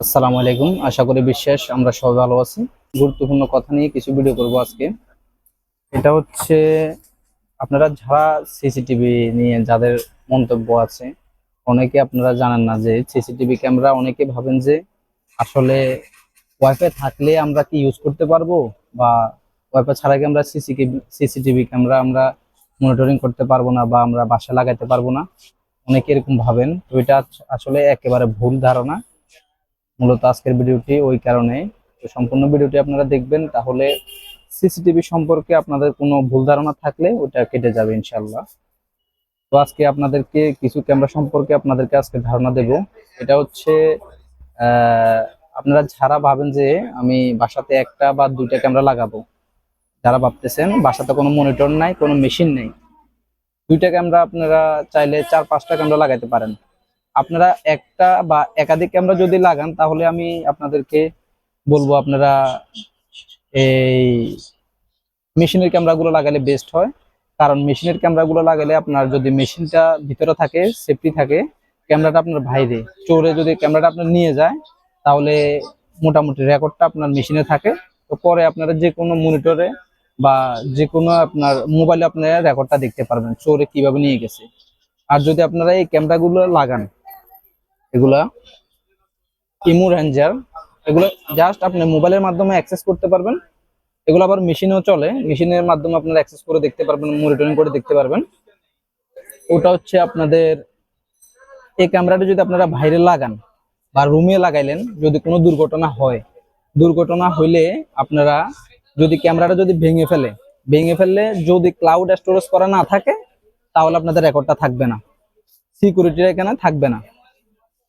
আসসালামু আলাইকুম। আশা করি বিশ্বাস, আমরা সবাই ভালো আছি। গুরুত্বপূর্ণ কথা নিয়ে কিছু ভিডিও করব আজকে। এটা হচ্ছে, আপনারা যারা সিসিটিভি নিয়ে যাদের মন্তব্য আছে, অনেকে আপনারা জানেন না যে সিসিটিভি ক্যামেরা অনেকে ভাবেন যে আসলে ওয়াইফাই থাকলে আমরা কি ইউজ করতে পারব? বা ওয়াইফাই ছাড়া কি আমরা সিসিটিভি ক্যামেরা আমরা মনিটরিং করতে পারব না বা আমরা বাসা লাগাইতে পারব না? অনেকে এরকম ভাবেন। তো এটা আসলে একেবারে ভুল ধারণা। মূলত আজকের ভিডিওটি ওই কারণে। তো সম্পূর্ণ ভিডিওটি আপনারা দেখবেন, তাহলে সিসিটিভি সম্পর্কে আপনাদের কোনো ভুল ধারণা থাকলে ওটা কেটে যাবে ইনশাল্লাহ তো আজকে আপনাদেরকে কিছু ক্যামেরা সম্পর্কে আপনাদেরকে আজকে ধারণা দেব। এটা হচ্ছে আপনারা যারা ভাবেন যে আমি বাসাতে একটা বা দুইটা ক্যামেরা লাগাবো, যারা ভাবতেছেন বাসাতে কোনো মনিটর নাই, কোনো মেশিন নেই, দুইটা ক্যামেরা আপনারা চাইলে চার পাঁচটা ক্যামেরা লাগাইতে পারেন। আপনারা একটা বা একাধিক ক্যামেরা যদি লাগান, তাহলে আমি আপনাদেরকে বলব আপনারা এই মেশিনের ক্যামেরাগুলো লাগালে বেস্ট হয়। কারণ মেশিনের ক্যামেরাগুলো লাগালে আপনার যদি মেশিনটা ভিতরে থাকে সেফটি থাকে ক্যামেরাটা আপনার বাইরে। চোরে যদি ক্যামেরাটা আপনার নিয়ে যায়, তাহলে মোটামুটি রেকর্ডটা আপনার মেশিনে থাকে। তো পরে আপনারা যে কোনো মনিটরে বা যে কোনো আপনার মোবাইলে আপনারা রেকর্ডটা দেখতে পারবেন, চোরে কীভাবে নিয়ে গেছে। আর যদি আপনারা এই ক্যামেরাগুলো লাগান এগুলা ইমু রেঞ্জার। এগুলো জাস্ট আপনি মোবাইলের মাধ্যমে অ্যাক্সেস করতে পারবেন। এগুলো আবার মেশিনেও চলে। মেশিনের মাধ্যমে আপনারা অ্যাক্সেস করে দেখতে পারবেন মনিটরিং করে দেখতে পারবেন। ওটা হচ্ছে আপনাদের এই ক্যামেরাটা যদি আপনারা বাইরে লাগান বা রুমে লাগাইলেন, যদি কোনো দুর্ঘটনা হয়, দুর্ঘটনা হইলে আপনারা যদি ক্যামেরাটা যদি ভেঙে ফেলে, ভেঙে ফেললে যদি ক্লাউড স্টোরেজ করা না থাকে, তাহলে আপনাদের রেকর্ডটা থাকবে না। সিকিউরিটির এখানে থাকবে না।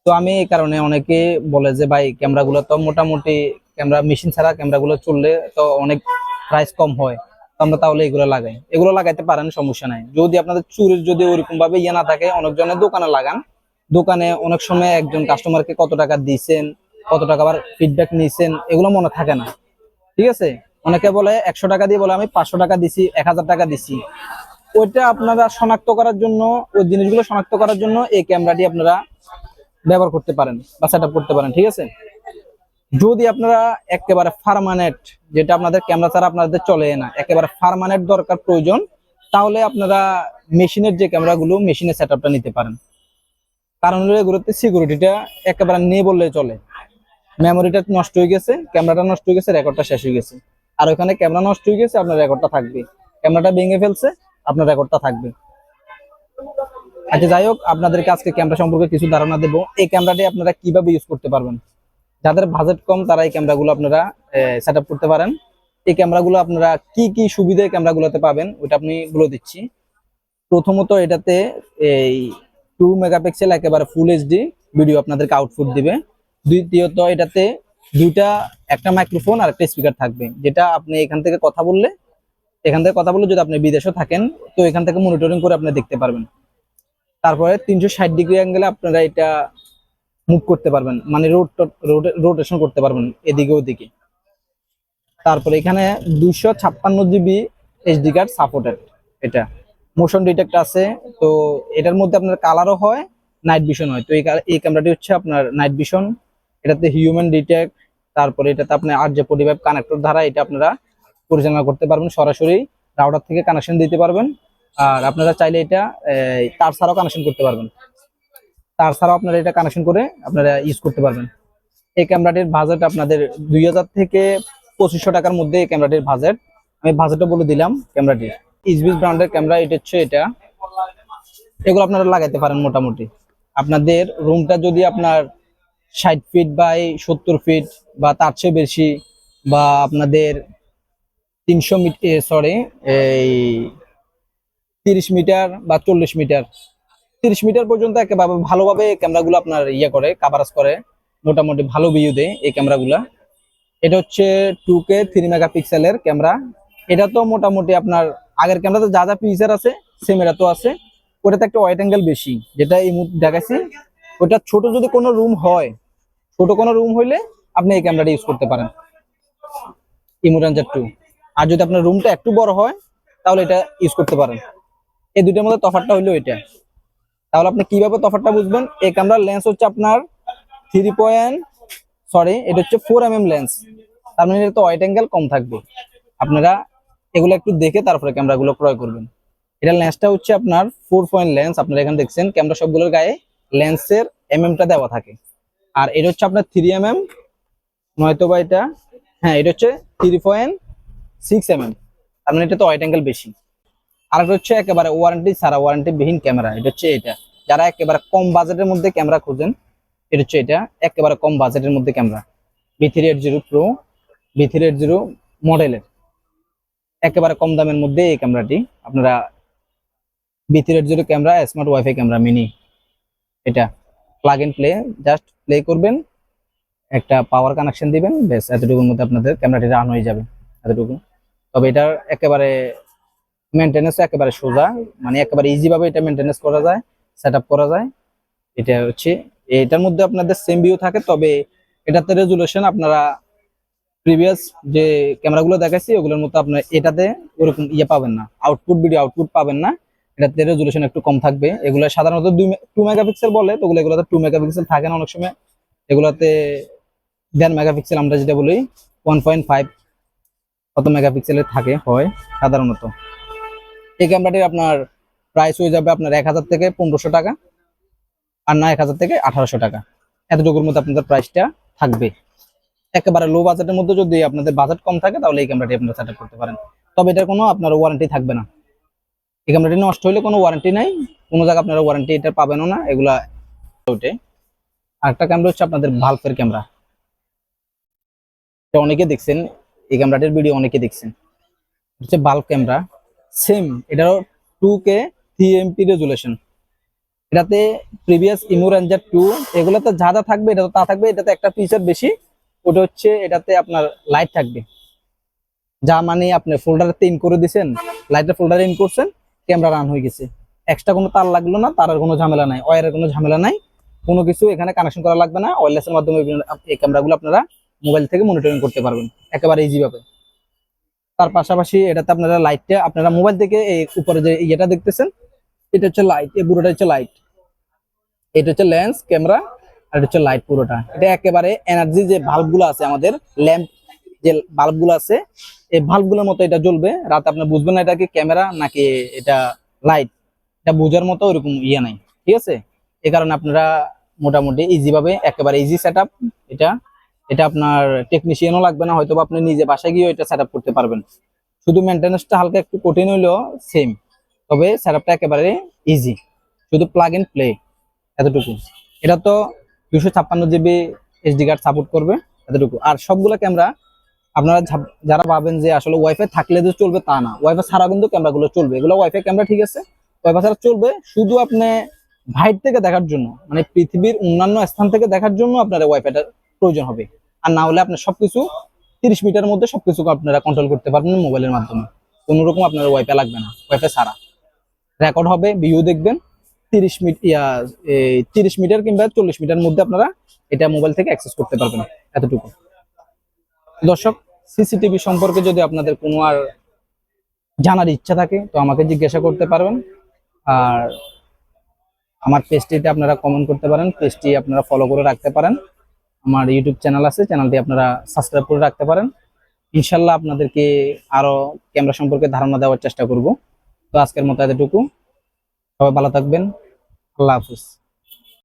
তো আমি এই কারণে অনেকে বলে যে, ভাই, ক্যামেরাগুলো তো মোটামুটি ক্যামেরা, মেশিন ছাড়া ক্যামেরাগুলো চললে তো অনেক প্রাইস কম হয়। তো আমরা তাহলে এগুলো লাগাই। এগুলো লাগাইতে পারেন, সমস্যা নাই। যদি আপনাদের চুরির যদি ওরকম ভাবে ইয়ে না থাকে অনেকজনের দোকানে লাগান। দোকানে অনেক সময় একজন কাস্টমারকে কত টাকা দিয়েছেন, কত টাকা আবার ফিডব্যাক নিয়েছেন, এগুলো মনে থাকে না। ঠিক আছে? অনেকে বলে, একশো টাকা দিয়ে বলে, আমি পাঁচশো টাকা দিছি, এক হাজার টাকা দিছি। ওইটা আপনারা শনাক্ত করার জন্য, ওই জিনিসগুলো শনাক্ত করার জন্য এই ক্যামেরাটি আপনারা ব্যবহার করতে পারেন বা সেট করতে পারেন, ঠিক আছে? যদি আপনারা একেবারে ফার্মানেন্ট যেটা আপনাদের ক্যামেরা ছাড়া আপনাদের চলে না, একেবারে ফার্মানেন্ট দরকার প্রয়োজন, তাহলে আপনারা মেশিনের যে ক্যামেরাগুলো মেশিনের সেট নিতে পারেন। কারণ হলো এগুলোতে সিকিউরিটিটা একেবারে নেই বললে চলে। মেমোরিটা নষ্ট হয়ে গেছে ক্যামেরাটা নষ্ট হয়ে গেছে রেকর্ডটা শেষ হয়ে গেছে। আর ওখানে ক্যামেরা নষ্ট হয়ে গেছে, আপনার রেকর্ডটা থাকবে। ক্যামেরাটা ভেঙে ফেলছে, আপনার রেকর্ডটা থাকবে। আচ্ছা যাই হোক, আপনাদেরকে আজকে ক্যামেরা সম্পর্কে কিছু ধারণা দেবো। এই ক্যামেরাটি আপনারা কীভাবে ইউজ করতে পারবেন? যাদের বাজেট কম, তারা এই ক্যামেরাগুলো আপনারা সেট করতে পারেন। এই ক্যামেরাগুলো আপনারা কি কি সুবিধা এই ক্যামেরাগুলোতে পাবেন, ওইটা আপনি বলে দিচ্ছি। প্রথমত এটাতে এই টু মেগাপিক্সেল একেবারে ফুল এইচডি ভিডিও আপনাদেরকে আউটপুট দিবে। দ্বিতীয়ত এটাতে দুইটা, একটা মাইক্রোফোন আর একটা স্পিকার থাকবে, যেটা আপনি এখান থেকে কথা বললে, এখান থেকে কথা বললে যদি আপনি বিদেশে থাকেন, তো এখান থেকে মনিটরিং করে আপনি দেখতে পারবেন। তারপরে তিনশো ষাট ডিগ্রি অ্যাঙ্গেলে আপনারা এটা মুভ করতে পারবেন। মানে রোড রোটেশন করতে পারবেন, এদিকে ওদিকে। তারপরে এখানে দুশো ছাপ্পান্ন জিবি এইচডি কার্ড সাপোর্টেড এটা। মোশন ডিটেক্ট আছে, তো এটার মধ্যে আপনার কালারও হয় নাইট ভিশন হয়। তো এই ক্যামেরাটি হচ্ছে আপনার নাইট ভিশন এটাতে হিউম্যান ডিটেক্ট তারপরে এটাতে আপনার আর যে পরিভাব কানেক্টর দ্বারা এটা আপনারা পরিচালনা করতে পারবেন। সরাসরি রাউটার থেকে কানেকশন দিতে পারবেন। আর আপনারা চাইলে এটা তার ছাড়াও কানেকশন করতে পারবেন। তার ছাড়াও আপনারা এটা কানেকশন করে আপনারা ইউজ করতে পারবেন। এই ক্যামেরাটির বাজেট আপনাদের দুই হাজার থেকে পঁচিশশো টাকার মধ্যে এই ক্যামেরাটির বাজেট আমি বাজেটও বলে দিলাম ক্যামেরাটির ইসবিস ব্র্যান্ডের ক্যামেরা এটা হচ্ছে এটা। এগুলো আপনারা লাগাইতে পারেন মোটামুটি। আপনাদের রুমটা যদি আপনার ষাট ফিট বাই সত্তর ফিট বা তার চেয়ে বেশি বা আপনাদের তিনশো মিটার সরি এই তিরিশ মিটার বা চল্লিশ মিটার। তিরিশ মিটার পর্যন্ত একেবারে ভালোভাবে ক্যামেরাগুলো আপনার ইয়ে করে কাভারেজ করে। মোটামুটি ভালো ভিউ দেয় এই ক্যামেরাগুলা। এটা হচ্ছে টু কে থ্রি মেগাপিক্সেলের ক্যামেরা। এটা তো মোটামুটি আপনার আগের ক্যামেরাতে যা যা ফিচার আছে সেম এটা তো আছে। ওটাতে একটা ওয়াইড অ্যাঙ্গেল বেশি, যেটা এই মুহূর্তে দেখাচ্ছি ওটা ছোট যদি কোনো রুম হয়, ছোট কোনো রুম হইলে আপনি এই ক্যামেরাটা ইউজ করতে পারেন। ইমোরেঞ্জার টু আর যদি আপনার রুমটা একটু বড় হয়, তাহলে এটা ইউজ করতে পারেন। এই দুইটার মধ্যে তফাৎটা হইল এটা। তাহলে আপনি কীভাবে তফাৎটা বুঝবেন? এই ক্যামেরার লেন্স হচ্ছে আপনার থ্রি পয়েন্ট সরি এটা হচ্ছে ফোর এম লেন্স তার মানে এটা তো ওয়াইড অ্যাঙ্গেল কম থাকবে। আপনারা এগুলো একটু দেখে তারপরে ক্যামেরাগুলো ক্রয় করবেন। এটা লেন্সটা হচ্ছে আপনার ফোর পয়েন্ট লেন্স আপনারা এখানে দেখছেন, ক্যামেরা সবগুলোর গায়ে লেন্সের এম দেওয়া থাকে। আর এটা হচ্ছে আপনার থ্রি এম এম নয়তো বা এটা হ্যাঁ এটা হচ্ছে three point six M M তার মানে এটা তো ওয়াইড অ্যাঙ্গেল বেশি। আর হচ্ছে একেবারে ওয়ারেন্টি ছাড়া ওয়ারেন্টি বিহীন ক্যামেরা এটা হচ্ছে এটা। যারা একেবারে কম বাজেটের মধ্যে ক্যামেরা খুঁজেন, এটা হচ্ছে এটা। একেবারে কম বাজেটের মধ্যে camera B three eight zero pro B three eight zero মডেলের একেবারে কম দামের মধ্যে এই ক্যামেরাটি আপনারা B three eight zero camera smart wifi camera mini এটা plug in play just play করবেন, একটা পাওয়ার কানেকশন দিবেন বেশ এতটুকুর মধ্যে আপনাদের ক্যামেরাটি রান হয়ে যাবে। এতটুকু। তবে এটার একেবারে মেনটেনেন্স একেবারে সোজা। মানে একেবারে ইজি ভাবে এটা মেনটেনেন্স করা যায় সেট করা যায়। এটা হচ্ছে, এটার মধ্যে আপনাদের সেম ভিউ থাকে, তবে এটাতে রেজুলেশন আপনারা প্রিভিয়াস যে ক্যামেরাগুলো দেখাচ্ছি ওগুলোর মতো আপনার এটাতে ওরকম ইয়ে পাবেন না। আউটপুট ভিডিও আউটপুট পাবেন না। এটাতে রেজুলেশন একটু কম থাকবে। এগুলো সাধারণত দুই টু মেগাপিক্সেল বলে, তো ওগুলো এগুলোতে টু মেগাপিক্সেল থাকে না অনেক সময়। এগুলোতে দেড় মেগাপিক্সেল আমরা যেটা বলি ওয়ান পয়েন্ট ফাইভ কত মেগাপিক্সেলের থাকে হয়, সাধারণত। এই ক্যামেরাটির আপনার প্রাইস হয়ে যাবে আপনার এক হাজার থেকে পনেরোশো টাকা আর না এক হাজার থেকে আঠারোশো টাকা। এতটুকুর মধ্যে আপনাদের প্রাইসটা থাকবে। একেবারে লো বাজেটের মধ্যে যদি আপনাদের বাজেট কম থাকে, তাহলে এই ক্যামেরাটি আপনারা সেট করতে পারেন। তবে এটার কোনো আপনার ওয়ারেন্টি থাকবে না। এই ক্যামেরাটি নষ্ট হলে কোনো ওয়ারেন্টি নাই। কোনো জায়গায় আপনারা ওয়ারেন্টি এটা পাবেনও না। এগুলা ওইটাই আরেকটা ক্যামেরা হচ্ছে আপনাদের ভালফের ক্যামেরা এটা অনেকে দেখছেন, এই ক্যামেরাটির ভিডিও অনেকে দেখছেন। হচ্ছে বাল্ব ক্যামেরা সেম এটারও two K three MP resolution এটাতে প্রিভিয়াস ইমো রেঞ্জার টু এগুলোতে যা যা থাকবে, এটা তো থাকবে, এটাতে একটা ফিচার বেশি, ওটা হচ্ছে এটাতে আপনার লাইট থাকবে। যা মানে আপনি ফোল্ডারে ইন করে দিছেন লাইটের ফোল্ডারে ইন করছেন ক্যামেরা রান হয়ে গেছে। এক্সট্রা কোনো তার লাগল না তারের কোনো ঝামেলা নাই ওয়ারের কোনো ঝামেলা নাই, কোনো কিছু এখানে কানেকশন করা লাগবে না ওয়্যারলেসের মাধ্যমে এই ক্যামেরাগুলো আপনারা মোবাইল থেকে মনিটরিং করতে পারবেন, একেবারে ইজি ভাবে। তার পাশাপাশি এটাতে আপনারা লাইটটা আপনারা মোবাইল থেকে এই উপরে যে ইয়েটা দেখতেছেন, এটা হচ্ছে লাইট এই পুরোটা হচ্ছে লাইট এটা হচ্ছে লেন্স ক্যামেরা আর এটা হচ্ছে লাইট পুরোটা। এটা একেবারে এনার্জি যে বাল্বগুলো আছে আমাদের ল্যাম্প যে বাল্বগুলো আছে, এই বাল্বগুলোর মতো এটা জ্বলবে। রাতে আপনি বুঝবেন না এটা কি ক্যামেরা নাকি এটা লাইট এটা বোঝার মতো ওরকম ইয়ে নাই। ঠিক আছে? এই কারণে আপনারা মোটামুটি ইজি ভাবে, একেবারে ইজি সেট এটা এটা আপনার টেকনিশিয়ানও লাগবে না হয়তো আপনি নিজে বাসায় গিয়ে এটা সেট করতে পারবেন। শুধু মেনটেন্যান্সটা হালকা একটু কঠিন হইলেও সেম তবে সেটআপটা একেবারে ইজি শুধু প্লাগ ইন প্লে এতটুকু। এটা তো দুশো ছাপ্পান্ন জিবি এইচডি কার্ড সাপোর্ট করবে, এতটুকু। আর সবগুলো ক্যামেরা আপনারা যারা ভাবেন যে আসলে ওয়াইফাই থাকলে যে চলবে তা না। ওয়াইফাই ছাড়া কিন্তু ক্যামেরাগুলো চলবে। এগুলো ওয়াইফাই ক্যামেরা ঠিক আছে ওয়াইফাই ছাড়া চলবে শুধু আপনি ভাইট থেকে দেখার জন্য। মানে পৃথিবীর অন্যান্য স্থান থেকে দেখার জন্য আপনার ওয়াইফাইটার প্রয়োজন হবে। আর না হলে আপনার সবকিছু তিরিশ মিটার মধ্যে সবকিছু আপনারা কন্ট্রোল করতে পারবেন মোবাইলের মাধ্যমে। কোনো রকম আপনার ওয়াইফাই লাগবে না ওয়াইফাই ছাড়া। রেকর্ড হবে ভিউ দেখবেন, তিরিশ মিট, ইয়া তিরিশ মিটার কিংবা চল্লিশ মিটার মধ্যে আপনারা এটা মোবাইল থেকে অ্যাক্সেস করতে পারবেন এতটুকু। দর্শক সিসিটিভি সম্পর্কে যদি আপনাদের কোনো আর জানার ইচ্ছা থাকে, তো আমাকে জিজ্ঞাসা করতে পারবেন। আর আমার পেজটিতে আপনারা কমেন্ট করতে পারেন পেজটি আপনারা ফলো করে রাখতে পারেন। আমার ইউটিউব চ্যানেল আছে চ্যানেলটি আপনারা সাবস্ক্রাইব করে রাখতে পারেন। ইনশাল্লাহ আপনাদেরকে আরও ক্যামেরা সম্পর্কে ধারণা দেওয়ার চেষ্টা করব। তো আজকের মতো এতটুকু। সবাই ভালো থাকবেন। আল্লাহ হাফিজ।